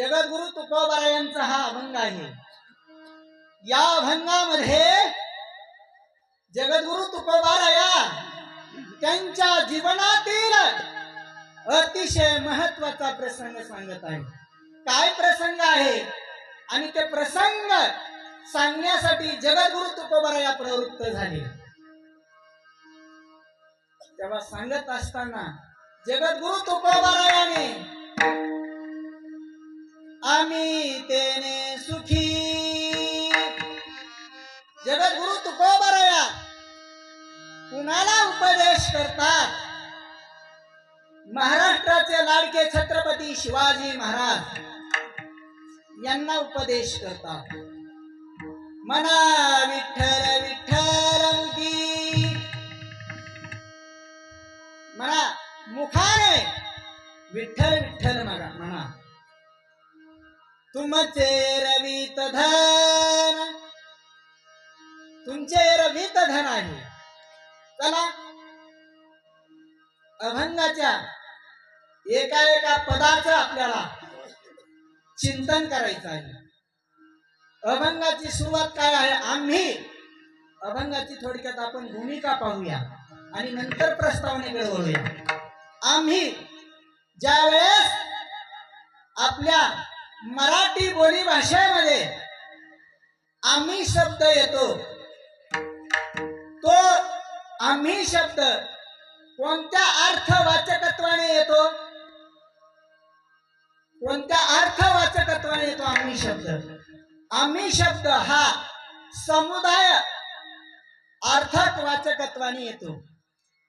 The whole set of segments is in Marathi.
जगद्गुरु तुकोबारा यांचा हा अभंग आहे. या अभंगामध्ये जगद्गुरु तुकोबारा या त्यांच्या जीवनातील अतिशय महत्त्वाचा प्रसंग सांगत आहे काय प्रसंग आहे? आणि ते प्रसंग सांगण्यासाठी जगद्गुरु तुकोबारा या प्रवृत्त झाले. तेव्हा सांगत असताना जगद्गुरु तुकोबारायाने आम्ही तेने सुखी. जगद्गुरु तुकोबराया कुणाला उपदेश करतात? महाराष्ट्राचे लाडके छत्रपती शिवाजी महाराज यांना उपदेश करतात. मना विठ्ठल विठ्ठल मुखी म्हणा मुखाने विठ्ठल विठ्ठल म्हणा म्हणा तुमचे रवित धन. तुमचे रवित धन आहे. चला. अभंगाच्या एका एका पदाचं आपल्याला चिंतन करायचं आहे. अभंगाची सुरुवात काय आहे? आम्ही अभंगाची थोडक्यात आपण भूमिका पाहूया आणि नंतर प्रस्तावनेकडे वळूया आम्ही ज्या वेळेस आपल्या मराठी बोली भाषेमध्ये आम्ही शब्द येतो. तो आम्ही शब्द कोणत्या अर्थवाचकत्वाने येतो? कोणत्या अर्थवाचकत्वाने येतो आम्ही शब्द? आम्ही शब्द हा समुदाय अर्थक वाचकत्वाने येतो.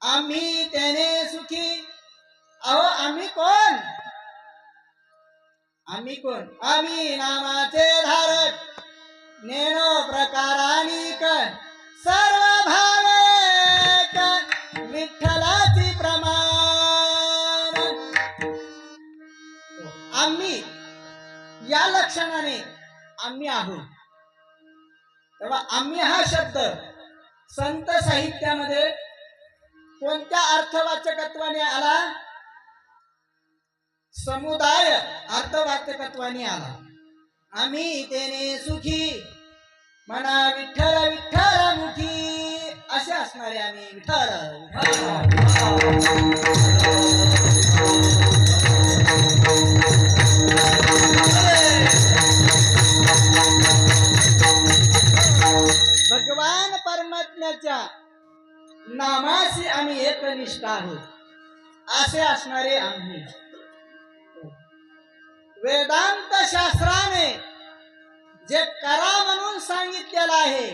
आम्ही त्याने सुखी. अहो आम्ही कोण? आम्ही कोण? आम्ही नामाचे धारक. नेनो प्रकारानिक सर्व भावेक विठ्ठलाची प्रमाण. आम्ही या लक्षणाने आम्ही आहोत. तेव्हा आम्ही हा शब्द संत साहित्यामध्ये कोणत्या अर्थवाचकत्वाने आला? समुदाय अर्थवाक्यकत्वाने आला. आम्ही तेने सुखी म्हणा विठ्ठल विठ्ठल मुखी असे असणारे आम्ही विठ्ठल. भगवान परमात्म्याच्या नामाशी आम्ही एकनिष्ठ आहोत. असे असणारे आम्ही. वेदांत शास्त्राने जे करा म्हणून सांगितलेलं आहे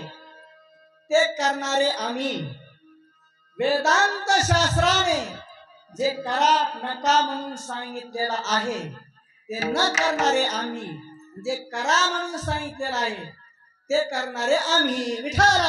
ते करणारे आम्ही. वेदांत शास्त्राने जे करा नका म्हणून सांगितलेलं आहे ते न करणारे आम्ही. जे करा म्हणून सांगितलेलं आहे ते करणारे आम्ही. विठार